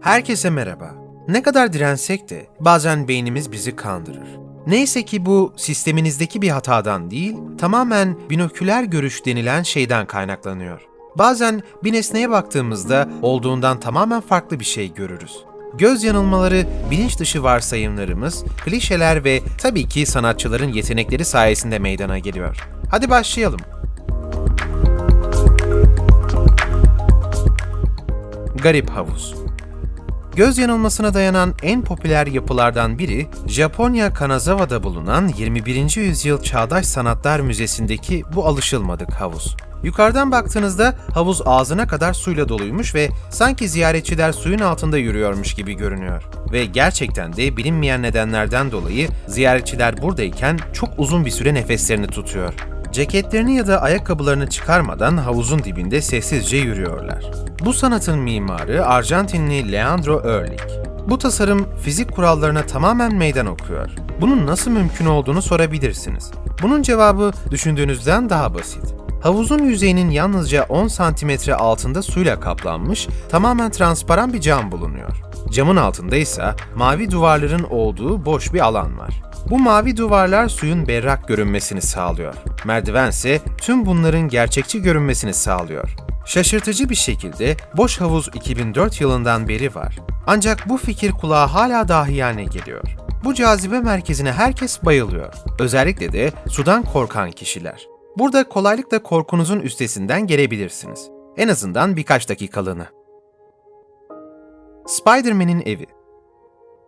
Herkese merhaba. Ne kadar dirensek de bazen beynimiz bizi kandırır. Neyse ki bu sisteminizdeki bir hatadan değil, tamamen binoküler görüş denilen şeyden kaynaklanıyor. Bazen bir nesneye baktığımızda olduğundan tamamen farklı bir şey görürüz. Göz yanılmaları, bilinç dışı varsayımlarımız, klişeler ve tabii ki sanatçıların yetenekleri sayesinde meydana geliyor. Hadi başlayalım. Garip Havuz Göz yanılmasına dayanan en popüler yapılardan biri, Japonya Kanazawa'da bulunan 21. yüzyıl Çağdaş Sanatlar Müzesi'ndeki bu alışılmadık havuz. Yukarıdan baktığınızda havuz ağzına kadar suyla doluymuş ve sanki ziyaretçiler suyun altında yürüyormuş gibi görünüyor. Ve gerçekten de bilinmeyen nedenlerden dolayı ziyaretçiler buradayken çok uzun bir süre nefeslerini tutuyor. Ceketlerini ya da ayakkabılarını çıkarmadan havuzun dibinde sessizce yürüyorlar. Bu sanatın mimarı Arjantinli Leandro Ehrlich. Bu tasarım fizik kurallarına tamamen meydan okuyor. Bunun nasıl mümkün olduğunu sorabilirsiniz. Bunun cevabı düşündüğünüzden daha basit. Havuzun yüzeyinin yalnızca 10 santimetre altında suyla kaplanmış, tamamen transparan bir cam bulunuyor. Camın altında ise mavi duvarların olduğu boş bir alan var. Bu mavi duvarlar suyun berrak görünmesini sağlıyor. Merdiven ise tüm bunların gerçekçi görünmesini sağlıyor. Şaşırtıcı bir şekilde boş havuz 2004 yılından beri var. Ancak bu fikir kulağa hala dahiyane geliyor. Bu cazibe merkezine herkes bayılıyor. Özellikle de sudan korkan kişiler. Burada kolaylıkla korkunuzun üstesinden gelebilirsiniz. En azından birkaç dakikalığına. Spider-Man'in evi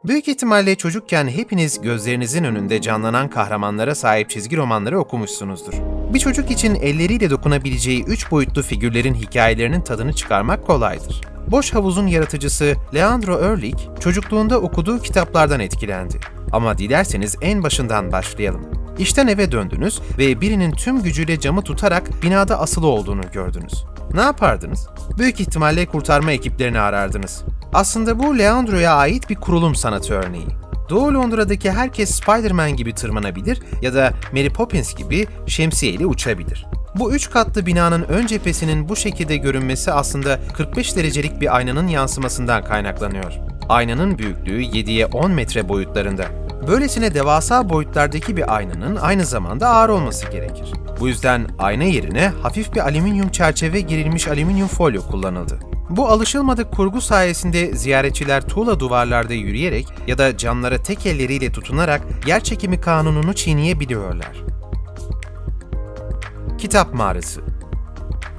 Büyük ihtimalle çocukken hepiniz gözlerinizin önünde canlanan kahramanlara sahip çizgi romanları okumuşsunuzdur. Bir çocuk için elleriyle dokunabileceği üç boyutlu figürlerin hikayelerinin tadını çıkarmak kolaydır. Boş Havuz'un yaratıcısı Leandro Ehrlich, çocukluğunda okuduğu kitaplardan etkilendi. Ama dilerseniz en başından başlayalım. İşten eve döndünüz ve birinin tüm gücüyle camı tutarak binada asılı olduğunu gördünüz. Ne yapardınız? Büyük ihtimalle kurtarma ekiplerini arardınız. Aslında bu Leandro'ya ait bir kurulum sanatı örneği. Doğu Londra'daki herkes Spider-Man gibi tırmanabilir ya da Mary Poppins gibi şemsiyeyle uçabilir. Bu üç katlı binanın ön cephesinin bu şekilde görünmesi aslında 45 derecelik bir aynanın yansımasından kaynaklanıyor. Aynanın büyüklüğü 7'ye 10 metre boyutlarında. Böylesine devasa boyutlardaki bir aynanın aynı zamanda ağır olması gerekir. Bu yüzden ayna yerine hafif bir alüminyum çerçeve girilmiş alüminyum folyo kullanıldı. Bu alışılmadık kurgu sayesinde ziyaretçiler tuğla duvarlarda yürüyerek ya da camlara tek elleriyle tutunarak yer çekimi kanununu çiğneyebiliyorlar. Kitap mağarası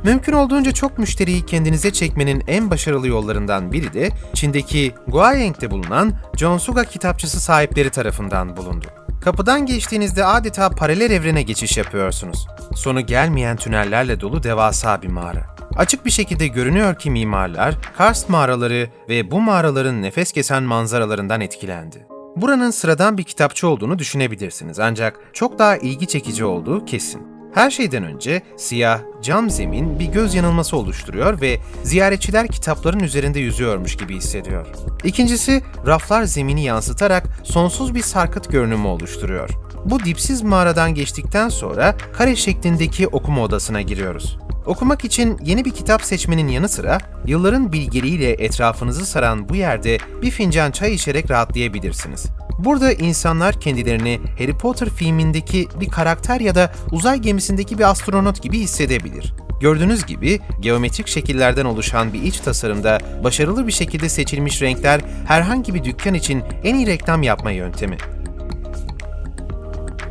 Mümkün olduğunca çok müşteriyi kendinize çekmenin en başarılı yollarından biri de Çin'deki Guayeng'de bulunan Jonsuga kitapçısı sahipleri tarafından bulundu. Kapıdan geçtiğinizde adeta paralel evrene geçiş yapıyorsunuz. Sonu gelmeyen tünellerle dolu devasa bir mağara. Açık bir şekilde görünüyor ki mimarlar, Karst mağaraları ve bu mağaraların nefes kesen manzaralarından etkilendi. Buranın sıradan bir kitapçı olduğunu düşünebilirsiniz ancak çok daha ilgi çekici olduğu kesin. Her şeyden önce siyah, cam zemin bir göz yanılması oluşturuyor ve ziyaretçiler kitapların üzerinde yüzüyormuş gibi hissediyor. İkincisi, raflar zemini yansıtarak sonsuz bir sarkıt görünümü oluşturuyor. Bu dipsiz mağaradan geçtikten sonra kare şeklindeki okuma odasına giriyoruz. Okumak için yeni bir kitap seçmenin yanı sıra yılların bilgeliğiyle etrafınızı saran bu yerde bir fincan çay içerek rahatlayabilirsiniz. Burada insanlar kendilerini Harry Potter filmindeki bir karakter ya da uzay gemisindeki bir astronot gibi hissedebilir. Gördüğünüz gibi geometrik şekillerden oluşan bir iç tasarımda başarılı bir şekilde seçilmiş renkler herhangi bir dükkan için en iyi reklam yapma yöntemi.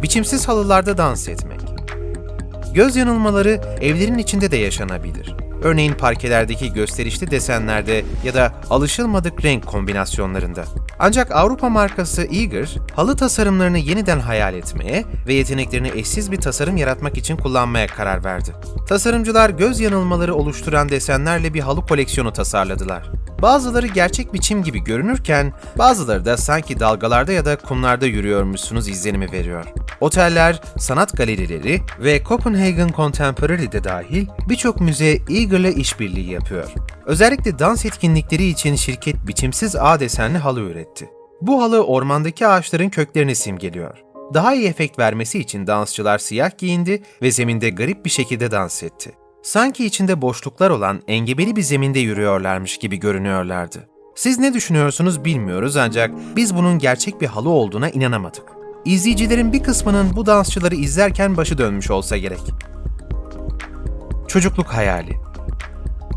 Biçimsiz halılarda dans etmek. Göz yanılmaları evlerin içinde de yaşanabilir. Örneğin parkelerdeki gösterişli desenlerde ya da alışılmadık renk kombinasyonlarında. Ancak Avrupa markası Eager, halı tasarımlarını yeniden hayal etmeye ve yeteneklerini eşsiz bir tasarım yaratmak için kullanmaya karar verdi. Tasarımcılar göz yanılmaları oluşturan desenlerle bir halı koleksiyonu tasarladılar. Bazıları gerçek biçim gibi görünürken, bazıları da sanki dalgalarda ya da kumlarda yürüyormuşsunuz izlenimi veriyor. Oteller, sanat galerileri ve Copenhagen Contemporary de dahil birçok müze Eager'la işbirliği yapıyor. Özellikle dans etkinlikleri için şirket biçimsiz ağ desenli halı üretti. Bu halı ormandaki ağaçların köklerini simgeliyor. Daha iyi efekt vermesi için dansçılar siyah giyindi ve zeminde garip bir şekilde dans etti. Sanki içinde boşluklar olan engebeli bir zeminde yürüyorlarmış gibi görünüyorlardı. Siz ne düşünüyorsunuz bilmiyoruz ancak biz bunun gerçek bir halı olduğuna inanamadık. İzleyicilerin bir kısmının bu dansçıları izlerken başı dönmüş olsa gerek. Çocukluk hayali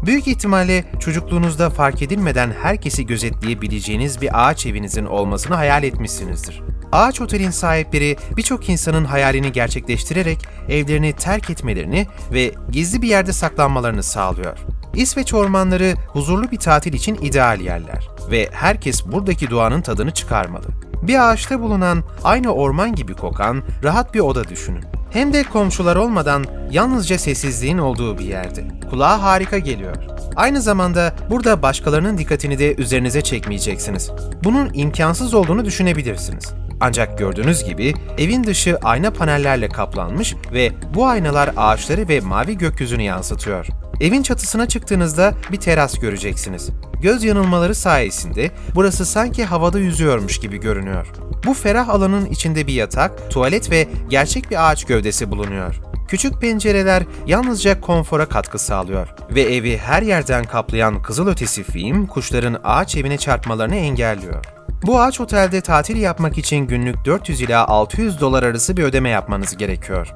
Büyük ihtimalle çocukluğunuzda fark edilmeden herkesi gözetleyebileceğiniz bir ağaç evinizin olmasını hayal etmişsinizdir. Ağaç otelin sahipleri birçok insanın hayalini gerçekleştirerek evlerini terk etmelerini ve gizli bir yerde saklanmalarını sağlıyor. İsveç ormanları huzurlu bir tatil için ideal yerler ve herkes buradaki doğanın tadını çıkarmalı. Bir ağaçta bulunan, aynı orman gibi kokan, rahat bir oda düşünün. Hem de komşular olmadan yalnızca sessizliğin olduğu bir yerde. Kulağa harika geliyor. Aynı zamanda burada başkalarının dikkatini de üzerinize çekmeyeceksiniz. Bunun imkansız olduğunu düşünebilirsiniz. Ancak gördüğünüz gibi evin dışı ayna panellerle kaplanmış ve bu aynalar ağaçları ve mavi gökyüzünü yansıtıyor. Evin çatısına çıktığınızda bir teras göreceksiniz. Göz yanılmaları sayesinde burası sanki havada yüzüyormuş gibi görünüyor. Bu ferah alanın içinde bir yatak, tuvalet ve gerçek bir ağaç gövdesi bulunuyor. Küçük pencereler yalnızca konfora katkı sağlıyor ve evi her yerden kaplayan kızılötesi film kuşların ağaç evine çarpmalarını engelliyor. Bu ağaç otelde tatil yapmak için günlük 400 ila 600 dolar arası bir ödeme yapmanız gerekiyor.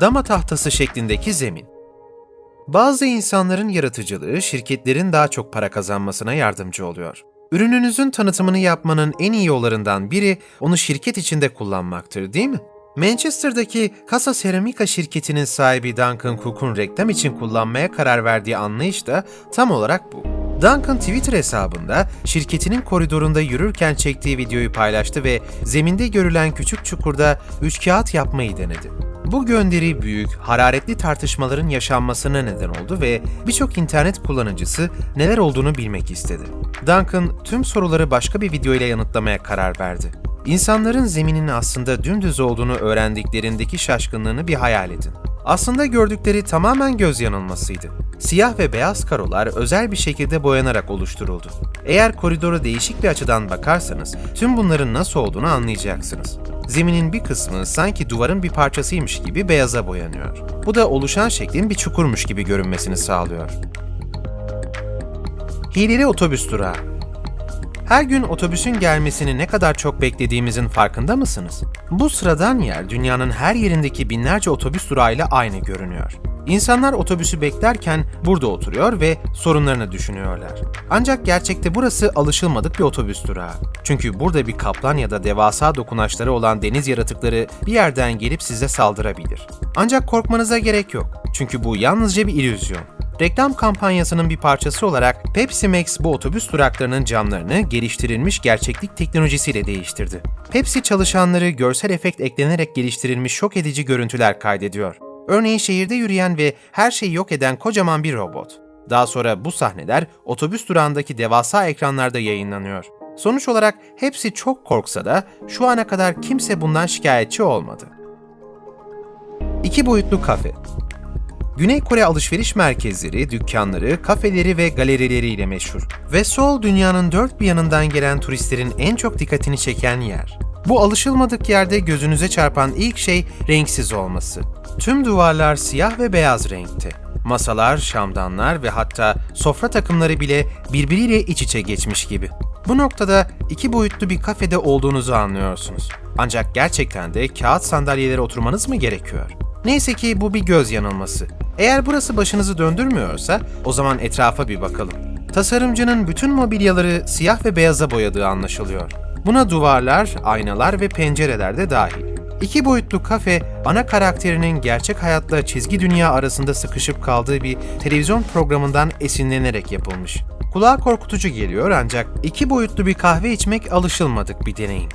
Dama tahtası şeklindeki zemin. Bazı insanların yaratıcılığı şirketlerin daha çok para kazanmasına yardımcı oluyor. Ürününüzün tanıtımını yapmanın en iyi yollarından biri onu şirket içinde kullanmaktır, değil mi? Manchester'daki Casa Ceramica şirketinin sahibi Duncan Cook'un reklam için kullanmaya karar verdiği anlayış da tam olarak bu. Duncan Twitter hesabında şirketinin koridorunda yürürken çektiği videoyu paylaştı ve zeminde görülen küçük çukurda üç kağıt yapmayı denedi. Bu gönderi büyük, hararetli tartışmaların yaşanmasına neden oldu ve birçok internet kullanıcısı neler olduğunu bilmek istedi. Duncan tüm soruları başka bir video ile yanıtlamaya karar verdi. İnsanların zeminin aslında dümdüz olduğunu öğrendiklerindeki şaşkınlığını bir hayal edin. Aslında gördükleri tamamen göz yanılmasıydı. Siyah ve beyaz karolar özel bir şekilde boyanarak oluşturuldu. Eğer koridoru değişik bir açıdan bakarsanız tüm bunların nasıl olduğunu anlayacaksınız. Zeminin bir kısmı sanki duvarın bir parçasıymış gibi beyaza boyanıyor. Bu da oluşan şeklin bir çukurmuş gibi görünmesini sağlıyor. Hileli otobüs durağı her gün otobüsün gelmesini ne kadar çok beklediğimizin farkında mısınız? Bu sıradan yer dünyanın her yerindeki binlerce otobüs durağıyla aynı görünüyor. İnsanlar otobüsü beklerken burada oturuyor ve sorunlarını düşünüyorlar. Ancak gerçekte burası alışılmadık bir otobüs durağı. Çünkü burada bir kaplan ya da devasa dokunaçları olan deniz yaratıkları bir yerden gelip size saldırabilir. Ancak korkmanıza gerek yok. Çünkü bu yalnızca bir illüzyon. Reklam kampanyasının bir parçası olarak Pepsi Max bu otobüs duraklarının camlarını geliştirilmiş gerçeklik teknolojisiyle değiştirdi. Pepsi çalışanları görsel efekt eklenerek geliştirilmiş şok edici görüntüler kaydediyor. Örneğin şehirde yürüyen ve her şeyi yok eden kocaman bir robot. Daha sonra bu sahneler otobüs durağındaki devasa ekranlarda yayınlanıyor. Sonuç olarak hepsi çok korksa da şu ana kadar kimse bundan şikayetçi olmadı. İki boyutlu kafe Güney Kore alışveriş merkezleri, dükkanları, kafeleri ve galerileriyle meşhur. Ve Seoul dünyanın dört bir yanından gelen turistlerin en çok dikkatini çeken yer. Bu alışılmadık yerde gözünüze çarpan ilk şey renksiz olması. Tüm duvarlar siyah ve beyaz renkte. Masalar, şamdanlar ve hatta sofra takımları bile birbiriyle iç içe geçmiş gibi. Bu noktada iki boyutlu bir kafede olduğunuzu anlıyorsunuz. Ancak gerçekten de kağıt sandalyelere oturmanız mı gerekiyor? Neyse ki bu bir göz yanılması. Eğer burası başınızı döndürmüyorsa o zaman etrafa bir bakalım. Tasarımcının bütün mobilyaları siyah ve beyaza boyadığı anlaşılıyor. Buna duvarlar, aynalar ve pencereler de dahil. İki boyutlu kafe, ana karakterinin gerçek hayatla çizgi dünya arasında sıkışıp kaldığı bir televizyon programından esinlenerek yapılmış. Kulağa korkutucu geliyor ancak iki boyutlu bir kahve içmek alışılmadık bir deneyim.